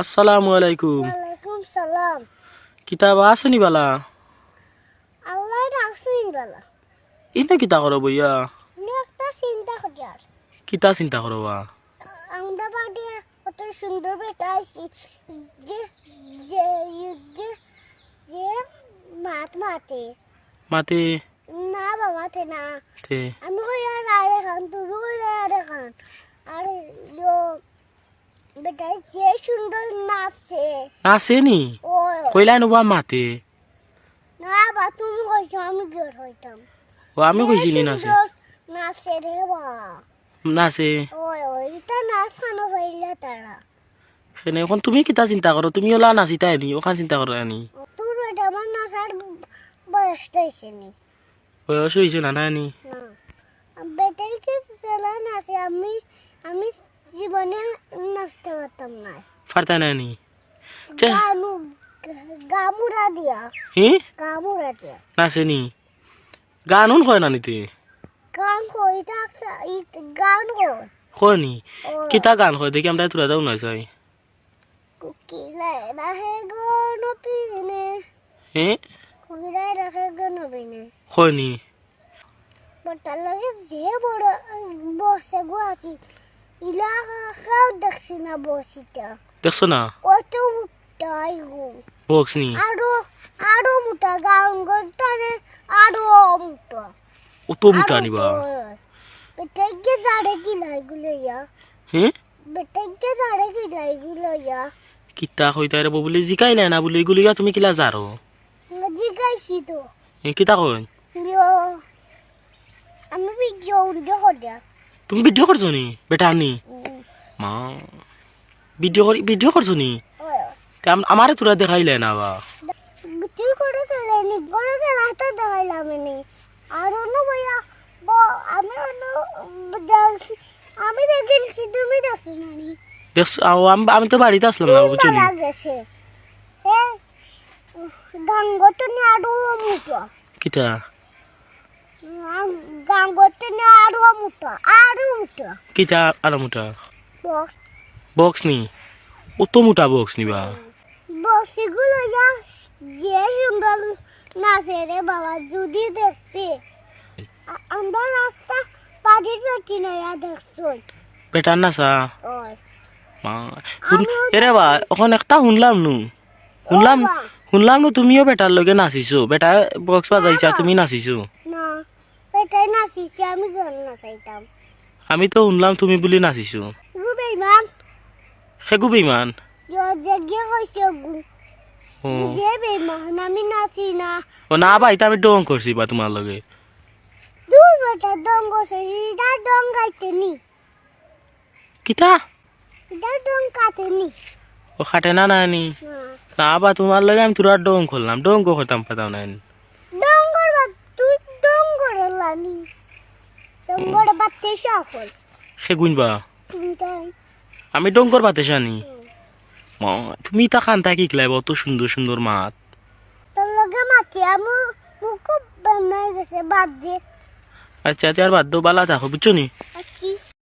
আসসালামু আলাইকুম। ওয়ালাইকুম সালাম। কিতাব আসেনি বালা? আল্লাহ রাখছেন বলা। ইনা কিতা করো বইয়া একটা চিন্তা করি আর কিতা চিন্তা করো বা আমরা বাড়ি কত সুন্দর বেটা আছি যে যে যে যে মাত মাতে। মাতে? না বা মাতে না। আমি কই আর আরে খান তুমি কই আরে খান আর বেটা যে সুন্দর নাচছে নাচেনি ও কইলাই নবা মাতে না বা তুমি কইছো আমি গের হইতাম। ও আমি নাচে। সুন্দর নাচে রে বা। নাচে? ওই ওই এটা নাচ খানো পাইলে তারা। সেনে এখন তুমি কিতা চিন্তা করো? তুমি ওলা নাচিতা নি? ওখান চিন্তা করো নি? তোর বেটা আমার নাচার বয়স হয়েছে নি? বয়স হয়েছে না না? বেটাই কি চলা নাচে আমি আমি জীবনে নাচতে পারতাম না। ফারতা নানি চে গানু গামুরা দিয়া। হি? গামুরা দিয়া। নাচেনি। গান উন কয় নানিতে? গান কই থাকতা গান কই কয় কিতা গান কয়? দেখি আমরা তোরা দাও না যাই কুকিলে রাহে গো নপিনে হে? কুকিলে রাহে গো নপিনে কয় নি বটার লগে যে বড় বসে গো আছি ইলা খাও দেখছি না বসিটা দেখছ না কত মুটাই গো বক্স নি আরও আরও মোটা গান গতানে আরও মোটা অত মোটা নিবা বেটাইকে জাড়ে কি লাইগুলো ইয়া হে বেটাইকে জাড়ে কি লাইগুলো ইয়া কিতা কইতা রে বলে জিকাইলে না বলে এগুলিগা তুমি কিলা জারো জিগাইছি তো কিতা কই আমি ভিডিও উল্টো হদিয়া তুমি ভিডিও করছ নি? বেটা নি মা ভিডিও করি ভিডিও করছ নি? আমারে তোরা দেখাইলে না বা। তুই করে গেলে নি? করে গেলে তো দেখাইলাম নি। আর অন্য ভাইয়া আমি অন্য দেখছি আমি দেখেছি তুমি দেখছ না? নি দেখছ আম- আমি তো বাড়িতে আসলাম না বুঝছ নি? হ্যাঁ গাঙ্গতে নি আরও মুটো কিতা গাঙ্গতে নি আরও মুটো আরও মুটো। কিতা আরামুটা বক্স। বক্স নি? অত মোটা বক্স নিবা? বক্সগুলো যা যে সুন্দর নাচে রে বাবা যদি দেখতে। আমরা রাস্তা পাটির পেটি নয়া দেখছ। বেটার নাচা? এরে বা এখন একটা শুনলাম নু। শুনলাম। শুনলাম নু তুমিও বেটার লগে নাচিছো। বেটা বক্স বাজাইছা তুমি নাচিছো। না পেটাই নাচিছে আমি গান নাচাইতাম। আমি তো শুনলাম তুমি বুলি নাচিছো। সেগু বেইমান ও না। না বা এটা আমি ডং করছি বা তোমার লগে। কিতা? ও খাটে না নানি? না। বা তোমার লগে আমি তোরা ডং করলাম ডং করতাম পাতাম না ডং করবা তুই ডং করলানি ডং সেগুন বা আমি ডঙ্কর কর পাতে জানি তুমি তা কান কি খেলাইব? অত সুন্দর সুন্দর মাত দিয়ে আচ্ছা আর বাদ দাও বালা থাকো বুঝছ নি